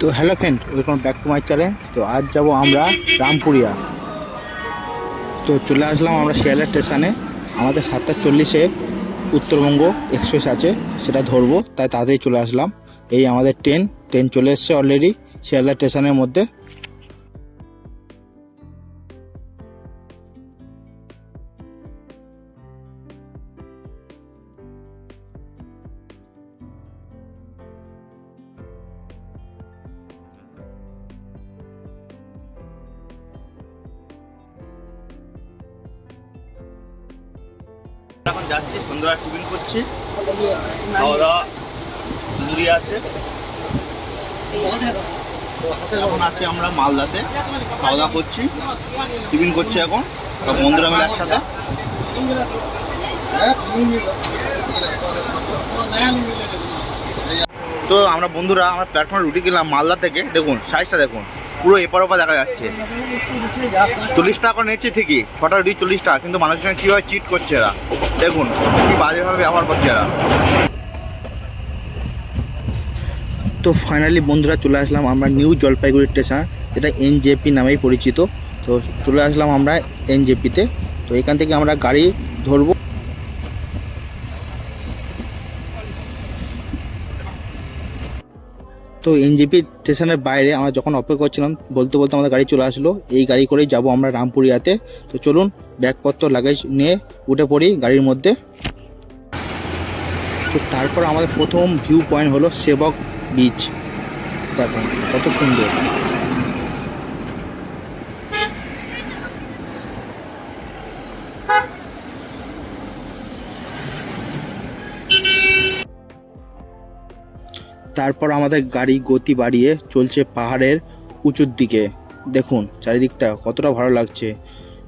তো hello friend welcome back to my channel. তো আজ যাব আমরা রামপুরিয়া। তো চলে আসলাম আমরা শিয়ালদা স্টেশনে। আমাদের সাতটা চল্লিশে উত্তরবঙ্গ এক্সপ্রেস আছে, সেটা ধরবো, তাই তাড়াতাড়ি চলে আসলাম। এই আমাদের ট্রেন ট্রেন চলে এসছে অলরেডি শিয়ালদা স্টেশনের মধ্যে। এখন যাচ্ছি, সন্ধ্যা টিফিন করছি। খাওয়া দাওয়া মুড়ি আছে। এখন আছি আমরা মালদাতে। খাওয়া দাওয়া করছি, টিফিন করছি এখন। বন্ধুরা মিলে একসাথে। তো আমরা বন্ধুরা, আমরা প্ল্যাটফর্মে রুটি কিনলাম মালদা থেকে। দেখুন সাইজটা দেখুন। পুরো এপার ওপার দেখা যাচ্ছে। চল্লিশ টাকা করে নিচ্ছে ঠিকই, ছটা রুটি চল্লিশ টাকা, কিন্তু মানুষের সঙ্গে কীভাবে চিট করছে এরা? দেখুন, কি বাজেভাবে ব্যবহার করছে এরা। তো ফাইনালি বন্ধুরা চলে আসলাম আমরা নিউ জলপাইগুড়ি স্টেশন যেটা এনজেপি নামেই পরিচিত। তো চলে আসলাম আমরা এনজেপিতে তো এখান থেকে আমরা গাড়ি ধরবো। তো এনজেপি স্টেশনের বাইরে আমরা যখন অপেক্ষা করছিলাম, বলতে বলতে আমাদের গাড়ি চলে আসলো। এই গাড়ি করেই যাব আমরা রামপুরিয়াতে। তো চলুন, ব্যাগপত্র লাগেজ নিয়ে উঠে পড়ি গাড়ির মধ্যে। তো তারপর আমাদের প্রথম ভিউ পয়েন্ট হলো সেবক বিচ দেখুন, কত সুন্দর। তারপর আমাদের গাড়ি গতি বাড়িয়ে চলছে পাহাড়ের উঁচুর দিকে। দেখুন, চারিদিকটা কতটা ভালো লাগছে।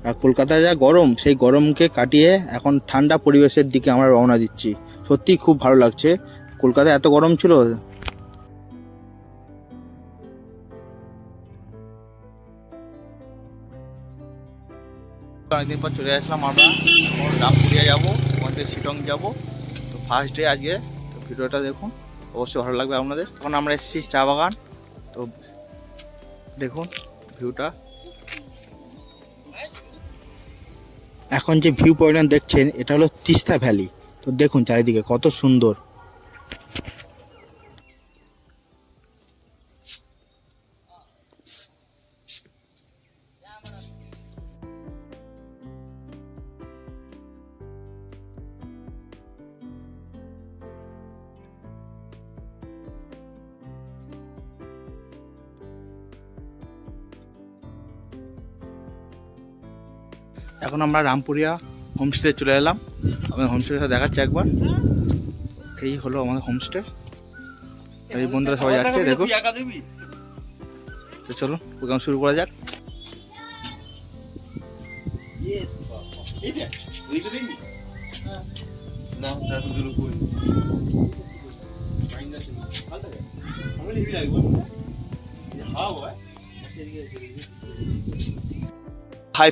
আর কলকাতায় যা গরম, সেই গরমকে কাটিয়ে এখন ঠান্ডা পরিবেশের দিকে আমরা রওনা দিচ্ছি। সত্যিই খুব ভালো লাগছে। কলকাতায় এত গরম ছিল? অনেকদিন পর চলে আসলাম আমরা। এখন রামপুরিয়া যাব ওখান থেকে শিটং যাব। তো ফার্স্ট ডে আজকে। তো ভিডিওটা দেখুন। অবশ্যই ভালো লাগবে আপনাদের। এখন আমরা এসেছি চা বাগান। তো দেখুন ভিউটা। এখন যে ভিউ পয়েন্ট দেখছেন, এটা হলো তিস্তা ভ্যালি। তো দেখুন চারিদিকে কত সুন্দর। এখন আমরা রামপুরিয়া হোমস্টে চলে এলাম। আমি হোমস্টেটা দেখাচ্ছি একবার। এই হলো আমাদের হোমস্টে এই বন্ধুরা সবাই যাচ্ছে দেখুন। তো চলুন প্রোগ্রাম শুরু করা যাক। Hi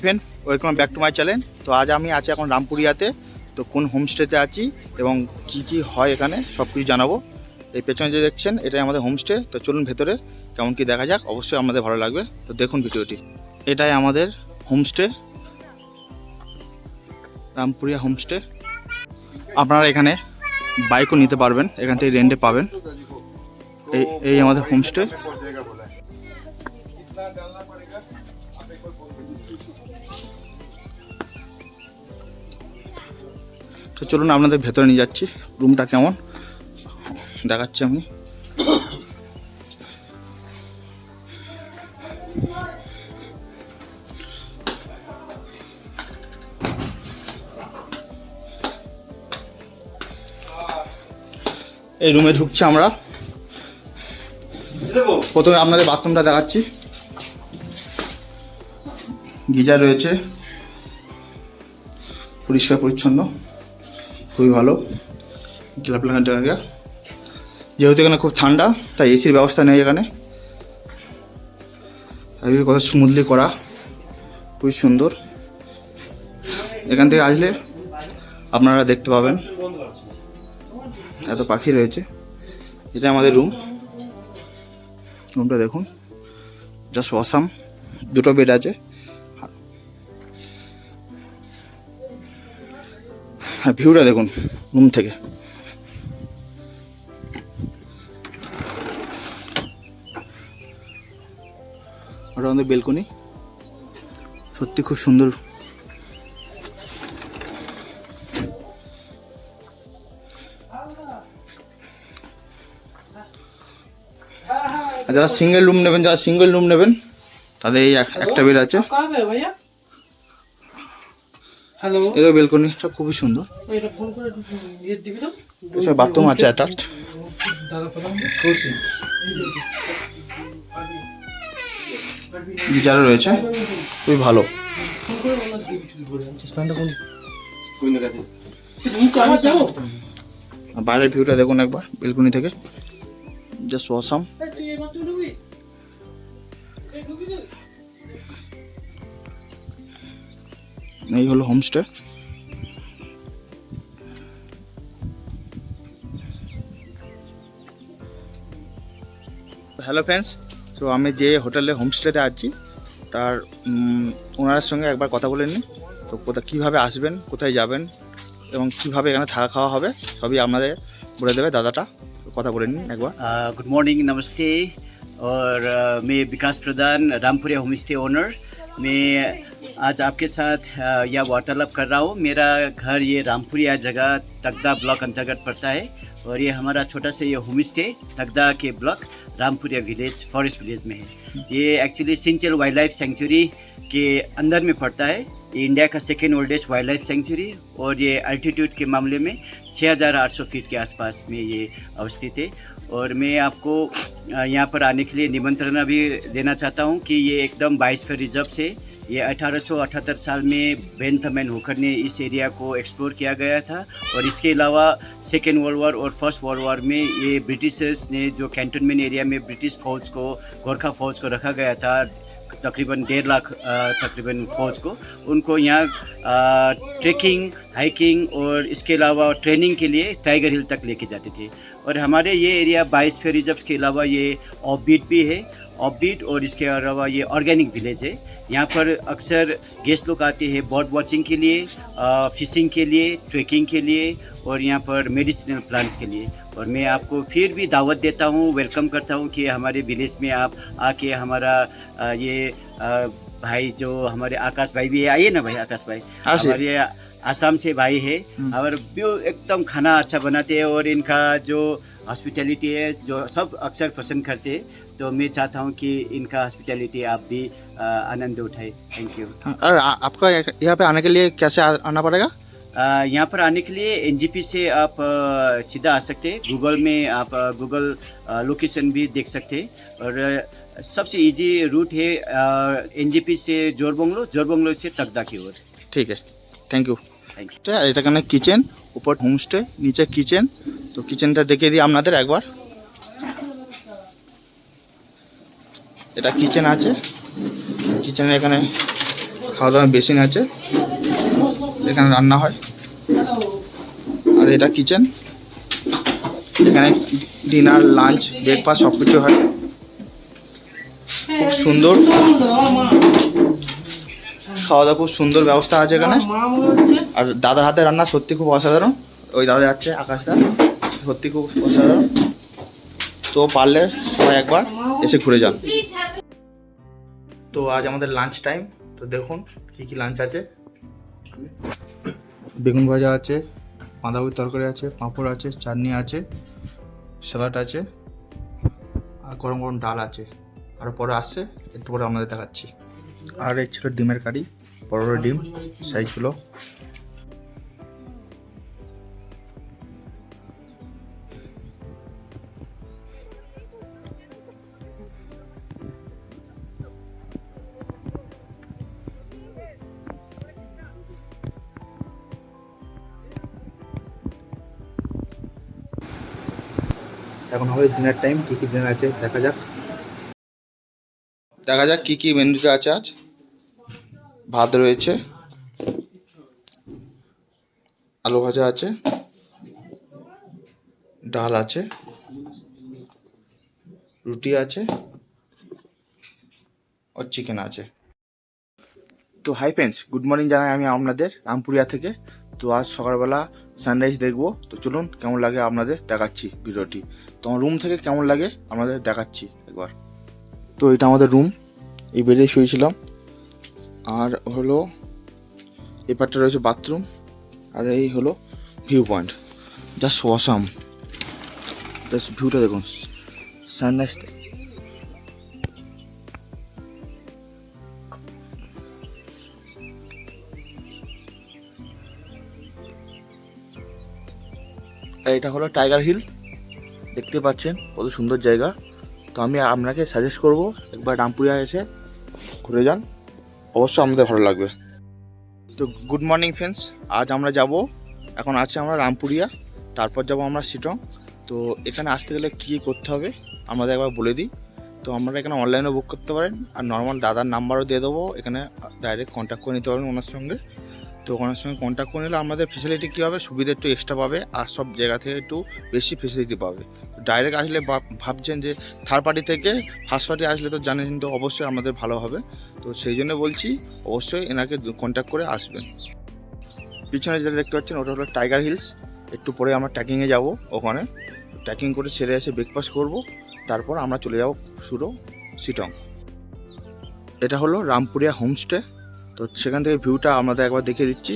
friend welcome back to my channel. তো আজ আমি আছি এখন রামপুরিয়াতে। তো কোন হোমস্টেতে আছি এবং কি কি হয় এখানে সব কিছু জানাব। এই পেছনে যে দেখছেন, এটাই আমাদের হোমস্টে। তো চলুন ভেতরে, কেমন কি দেখা যাক, অবশ্যই আমাদের ভালো লাগবে। তো দেখুন ভিডিওটি। এটাই আমাদের হোমস্টে, রামপুরিয়া হোমস্টে। আপনারা এখানে বাইকও নিতে পারবেন, এখান থেকে রেন্টে পাবেন। এই এই আমাদের হোমস্টে। তো চলুন আপনাদের ভেতরে নিয়ে যাচ্ছি। রুমটা কেমন? দেখাচ্ছি আমি। এই রুমে ঢুকছি আমরা। প্রথমে আপনাদের বাথরুমটা দেখাচ্ছি। গিজার রয়েছে। পরিষ্কার, পরিচ্ছন্ন। খুবই ভালো। ক্লাবলাঙ্গা জায়গা। যেহেতু এখানে খুব ঠান্ডা, তাই এসির ব্যবস্থা নেই এখানে। কত স্মুথলি করা। খুবই সুন্দর। এখান থেকে আসলে আপনারা দেখতে পাবেন। এত পাখি রয়েছে। এটা আমাদের রুম রুমটা দেখুন। জাস্ট অসাম দুটো বেড আছে। হ্যাঁ, ভিউটা দেখুন, রুম থেকে। ওটা আমাদের বেলকনি। সত্যি খুব সুন্দর। যারা সিঙ্গেল রুম নেবেন, যারা সিঙ্গেল রুম নেবেন, তাদের এই একটা বেড আছে। হ্যালো এরও বেলকনিটা খুবই সুন্দর। এটা ফোন করে ইয়ে দিবি তো? এছাড়া বাথরুম আছে অ্যাটাচ দাদা কথা গিজারও রয়েছে খুবই ভালো। আর বাইরের ভিউটা দেখুন একবার বেলকনি থেকে। জাস্ট অসাম এই হলো হোমস্টে হ্যালো ফ্রেন্ডস তো আমি যে হোটেলে হোমস্টেতে আছি তার ওনার সঙ্গে একবার কথা বলে নিই। তো কোথা কীভাবে আসবেন কোথায় যাবেন এবং কীভাবে এখানে থাকা খাওয়া হবে সবই আমাদের বলে দেবে দাদাটা। কথা বলে নিন একবার। গুড মর্নিং নমস্তে। और मैं Vikas Pradhan Rampuria home stay owner. मैं आज आपके साथ यह वार्तालाप कर रहा हूँ। मेरा घर ये रामपुरिया जगह तगदा ब्लॉक अंतर्गत पड़ता है और ये हमारा छोटा सा ये होम स्टे तगदा के block Rampuria village forest village में है। ये actually Senchal wild life sanctuary के अंदर में पड़ता है। ये इंडिया का second oldest wild life sanctuary और ये अल्टीट्यूड के मामले में 6,800 फीट के आसपास में ये अवस्थित है। और मैं आपको यहाँ पर आने के लिए निमंत्रण भी देना चाहता हूँ कि ये एकदम बाईसफेयर रिज़र्व से ये 1878 साल में बेंथमैन होकर ने इस एरिया को एक्सप्लोर किया गया था। और इसके अलावा सेकेंड वर्ल्ड वॉर और फ़र्स्ट वर्ल्ड वॉर में ये ब्रिटिशर्स ने जो कैंटोनमेंट एरिया में ब्रिटिश फौज को, गोरखा फौज को रखा गया था तकरीबन डेढ़ लाख तकरीबन फौज को। उनको यहाँ ट्रेकिंग, हाइकिंग और इसके अलावा ट्रेनिंग के लिए टाइगर हिल तक लेके जाते थे। और हमारे ये एरिया बाईस फेयर रिज़र्व के अलावा ये ऑफ़ भी है। ऑफ़ और इसके अलावा ये ऑर्गेनिक विलेज है। यहाँ पर अक्सर गेस्ट लोग आते हैं बर्ड वॉचिंग के लिए फिशिंग के लिए, ट्रेकिंग के लिए और यहाँ पर मेडिसिनल प्लांट्स के लिए। और मैं आपको फिर भी दावत देता हूँ वेलकम करता हूँ कि हमारे विलेज में आप आके हमारा ये भाई जो हमारे आकाश भाई भी है आइए ना भाई आकाश भाई। हमारे आसाम से भाई है हम्म। और एकदम खाना अच्छा बनाते हैं और इनका जो हॉस्पिटैलिटी है जो सब अक्सर पसंद करते हैं तो मैं चाहता हूँ कि इनका हॉस्पिटैलिटी आप भी आनंद उठाए। थैंक यू और आपका यहाँ पे आने के लिए कैसे आना पड़ेगा? यहाँ पर आने के लिए एनजीपी से आप अ, सीधा आ सकते हैं गूगल में आप अ, गूगल अ, लोकेशन भी देख सकते हैं और अ, सबसे इजी रूट है एनजीपी से जोरबंगलो जोरबंगलो से तकदा की ओर ठीक है থ্যাংক ইউ থ্যাংক ইউ এটা এখানে কিচেন উপর হোমস্টে নিচে কিচেন তো কিচেনটা দেখিয়ে দিই আপনাদের একবার এটা কিচেন আছে কিচেনের এখানে খাওয়া দাওয়ার বেসিন আছে এখানে রান্না হয়। আর এটা কিচেন এখানে ডিনার লাঞ্চ ব্রেকফাস্ট সব কিছু হয়। খুব সুন্দর। খাওয়া দাওয়া খুব সুন্দর ব্যবস্থা আছে এখানে। আর দাদার হাতে রান্না সত্যি খুব অসাধারণ। ওই দাদা যাচ্ছে আকাশটা সত্যি খুব অসাধারণ। তো পারলে সবাই একবার এসে ঘুরে যান। তো আজ আমাদের লাঞ্চ টাইম তো দেখুন কী কী লাঞ্চ আছে। বেগুন ভাজা আছে, বাঁধাকপির তরকারি আছে, পাঁপড় আছে, চাটনি আছে, স্যালাড আছে, আর গরম গরম ডাল আছে। আর পরে আসছে, একটু পরে আমাদের দেখাচ্ছি। আর এই ছিল ডিমের কারি বড় বড় ডিম সাইজগুলো এখন হবে ডিনার টাইম কী কী ডিনার আছে, দেখা যাক। দেখা যাক কী কী মেনুতে আছে আজ। ভাত রয়েছে। আলু ভাজা আছে। ডাল আছে। রুটি আছে। আর চিকেন আছে। তো হাই ফ্রেন্ডস গুড মর্নিং জানাই আমি আপনাদের রামপুরিয়া থেকে। তো আজ সকালবেলা সানরাইজ দেখব। তো চলুন কেমন লাগে আপনাদের দেখাচ্ছি ভিডিওটি। তো আমার রুম থেকে কেমন লাগে আপনাদের দেখাচ্ছি একবার। তো এটা আমাদের রুম এই বেডে শুয়েছিলাম। আর হলো, এই পার্টটা রয়েছে বাথরুম আর এই হলো view point just awesome just ভিউটা দেখুন সানরাইজটা এটা হলো টাইগার হিল দেখতে পাচ্ছেন, কত সুন্দর জায়গা। তো আমি আপনাকে সাজেস্ট করব, একবার রামপুরিয়া এসে ঘুরে যান। অবশ্যই আমাদের ভালো লাগবে। তো গুড মর্নিং ফ্রেন্ডস আজ আমরা যাব, এখন আছে আমরা রামপুরিয়া, তারপর যাব আমরা সিটং তো এখানে আসতে গেলে কী কী করতে হবে, আমাদের একবার বলে দিই। তো আমরা এখানে অনলাইনেও বুক করতে পারেন, আর নর্মাল দাদার নাম্বারও দিয়ে দেবো, এখানে ডাইরেক্ট কন্ট্যাক্ট করে নিতে পারেন ওনার সঙ্গে। তো ওনার সঙ্গে কন্ট্যাক্ট করে নিলে আমাদের ফেসিলিটি কী হবে? সুবিধা একটু এক্সট্রা পাবে আর সব জায়গা থেকে একটু বেশি ফেসিলিটি পাবে। ডাইরেক্ট আসলে ভাব- ভাবছেন যে থার্ড পার্টি থেকে ফার্স্ট পার্টি আসলে তো জানেন তো অবশ্যই আমাদের ভালো হবে। তো সেই জন্য বলছি, অবশ্যই এনাকে কন্ট্যাক্ট করে আসবেন। পিছনে যেটা দেখতে পাচ্ছেন, ওটা হলো টাইগার হিলস একটু পরে আমরা ট্রেকিংয়ে যাব ওখানে। ট্রেকিং করে ছেড়ে এসে ব্রেকফাস্ট করব। তারপর আমরা চলে যাব শুরু সিটং এটা হলো রামপুরিয়া হোমস্টে তো সেখান থেকে ভিউটা আমাদের একবার দেখে দিচ্ছি।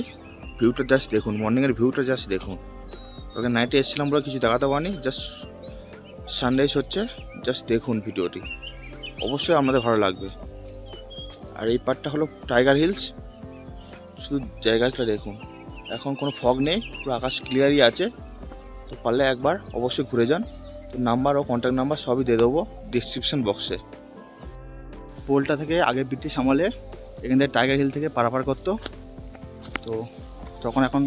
ভিউটা জাস্ট দেখুন মর্নিংয়ের ভিউটা জাস্ট দেখুন। ওকে নাইটে এসেছিলাম বলে কিছু দেখাতে পারিনি জাস্ট সানরাইজ হচ্ছে জাস্ট দেখুন ভিডিওটি। অবশ্যই আমাদের ভালো লাগবে। আর এই পার্টটা হলো টাইগার হিলস শুধু জায়গাটা দেখুন। এখন কোনো ফগ নেই, পুরো আকাশ ক্লিয়ারই আছে। তো পারলে একবার অবশ্যই ঘুরে যান। তো নাম্বার ও কন্ট্যাক্ট নাম্বার সবই দিয়ে দেবো ডিসক্রিপশন বক্সে পোলটা থেকে আগে ব্রিটিশ আমলে এখান থেকে টাইগার হিল থেকে পারাপার করতো। তো তখন এখন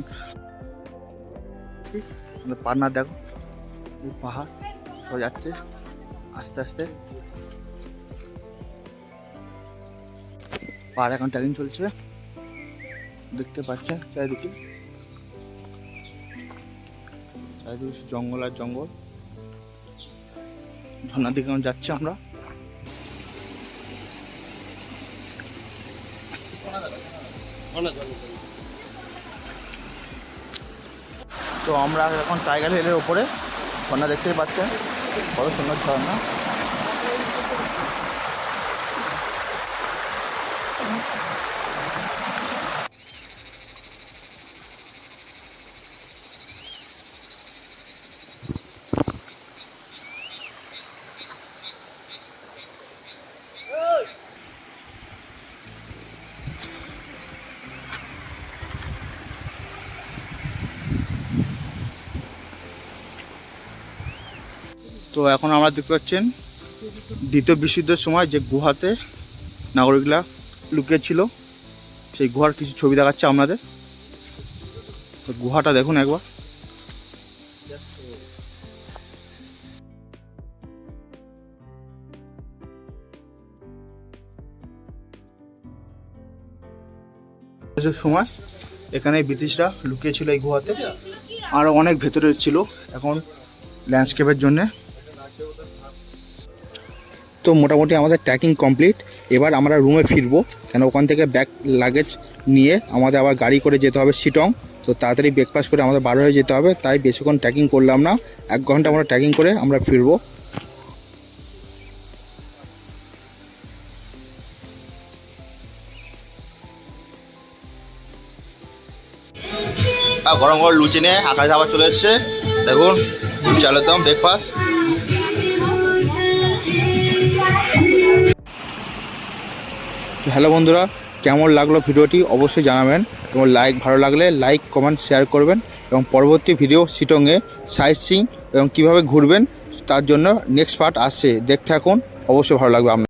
পার্নার দেখো পাহাড় যাচ্ছে, আস্তে আস্তে। পাহাড় এখন ট্রেকিং চলছে, দেখতে পাচ্ছেন চারিদিকে। চারিদিকে জঙ্গল আর জঙ্গল। ঝর্নার দিকে যাচ্ছি আমরা। তো আমরা এখন টাইগার হিলের ওপরে ঝর্ণা দেখতেই পাচ্ছেন। কত সুন্দর ঝর্ণা। তো এখন আমরা দেখতে পাচ্ছেন দ্বিতীয় বিশুদ্ধের সময় যে গুহাতে নাগরিকরা লুকিয়ে ছিল সেই গুহার কিছু ছবি দেখাচ্ছে আপনাদের। তো গুহাটা দেখুন একবার। সময়, এখানে ব্রিটিশরা লুকিয়ে ছিল এই গুহাতে। আরও অনেক ভেতরে ছিল এখন ল্যান্ডস্কেপের জন্যে। তো মোটামুটি আমাদের ট্র্যাকিং কমপ্লিট এবার আমরা রুমে ফিরবো, কেন ওখান থেকে ব্যাগ লাগেজ নিয়ে আমাদের আবার গাড়ি করে যেতে হবে শিটং। তো তাড়াতাড়ি ব্রেকফাস্ট করে আমাদের বার হয়ে যেতে হবে, তাই বেশিক্ষণ ট্র্যাকিং করলাম না। এক ঘণ্টা আমরা ট্র্যাকিং করে আমরা ফিরবো। গরম গরম লুচি নিয়ে আকাশ আবার চলে এসছে। দেখুন চালের দাম ব্রেকফাস্ট হ্যালো বন্ধুরা, কেমন লাগল ভিডিওটি অবশ্যই জানাবেন এবং লাইক ভালো লাগলে লাইক কমেন্ট শেয়ার করবেন এবং পরবর্তী ভিডিও সিটংয়ে সাইট সিং এবং কীভাবে ঘুরবেন তার জন্য নেক্সট পার্ট আসছে। দেখতে থাকুন, অবশ্যই ভালো লাগবে আপনার।